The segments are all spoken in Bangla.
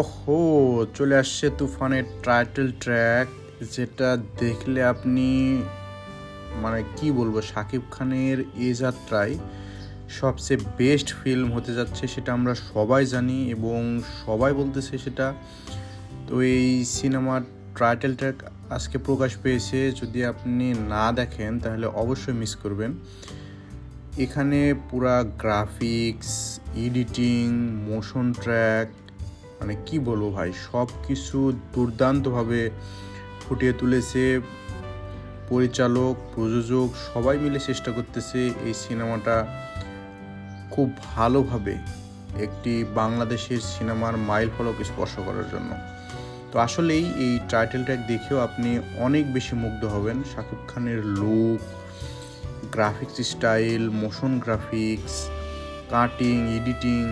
ওহো, চলে আসছে তুফানের টাইটেল ট্র্যাক যেটা দেখলে আপনি মানে কি বলব, শাকিব খানের এ যাত্রায় সবচেয়ে বেস্ট ফিল্ম হতে যাচ্ছে সেটা আমরা সবাই জানি এবং সবাই বলতেছে সেটা। তো এই সিনেমার টাইটেল ট্র্যাক আজকে প্রকাশ পেয়েছে, যদি আপনি না দেখেন তাহলে অবশ্যই মিস করবেন। এখানে পুরা গ্রাফিক্স এডিটিং মোশন ট্র্যাক মানে কি বলব ভাই সব কিছু দুর্দান্তভাবে ফুটিয়ে তুলেছে। পরিচালক, প্রযোজক সবাই মিলে চেষ্টা করতেছে এই সিনেমাটা খুব ভালোভাবে একটি বাংলাদেশের সিনেমার মাইল ফলক স্পর্শ করার জন্য। তো আসলেই এই টাইটেল ট্র্যাক দেখেও আপনি অনেক বেশি মুগ্ধ হবেন। শাকিব খানের look graphics style motion graphics cutting editing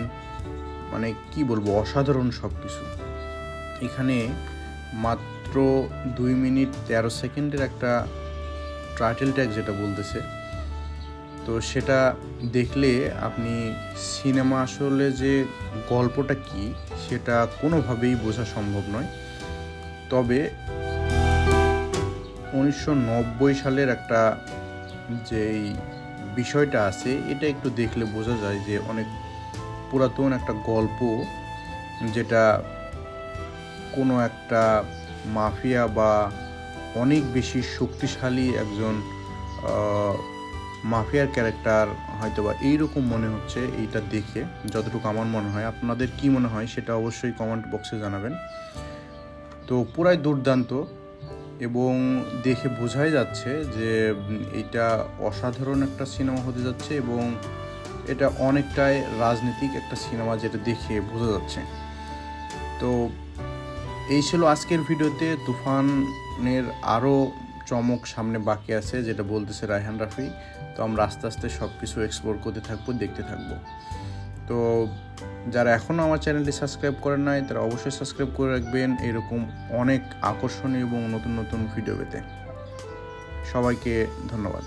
মানে কি বলব, অসাধারণ সব কিছু এখানে মাত্র দুই মিনিট তেরো সেকেন্ডের একটা টাইটেল ট্যাগ যেটা বলতেছে। তো সেটা দেখলে আপনি সিনেমা আসলে যে গল্পটা কি, সেটা কোনোভাবেই বোঝা সম্ভব নয়। তবে উনিশশো নব্বই সালের একটা যেই বিষয়টা আছে, এটা একটু দেখলে বোঝা যায় যে অনেক পুরাতন একটা গল্প যেটা কোনো একটা মাফিয়া বা অনেক বেশি শক্তিশালী একজন মাফিয়ার ক্যারেক্টার হয়তো বা এইরকম মনে হচ্ছে এইটা দেখে, যতটুকু আমার মনে হয়। আপনাদের কি মনে হয় সেটা অবশ্যই কমেন্ট বক্সে জানাবেন। তো পুরাই দুর্দান্ত এবং দেখে বোঝাই যাচ্ছে যে এটা অসাধারণ একটা সিনেমা হতে যাচ্ছে এবং এটা অনেকটাই রাজনৈতিক একটা সিনেমা যেটা দেখে বোঝা যাচ্ছে। তো এই ছিল আজকের ভিডিওতে। তুফানের আরও চমক সামনে বাকি আছে, যেটা বলতেছে রায়হান রাফি। তো আমরা আস্তে আস্তে সব কিছু এক্সপ্লোর করতে থাকব, দেখতে থাকব। তো যারা এখনও আমার চ্যানেলটি সাবস্ক্রাইব করেন নাই, তারা অবশ্যই সাবস্ক্রাইব করে রাখবেন এরকম অনেক আকর্ষণীয় এবং নতুন নতুন ভিডিও পেতে। সবাইকে ধন্যবাদ।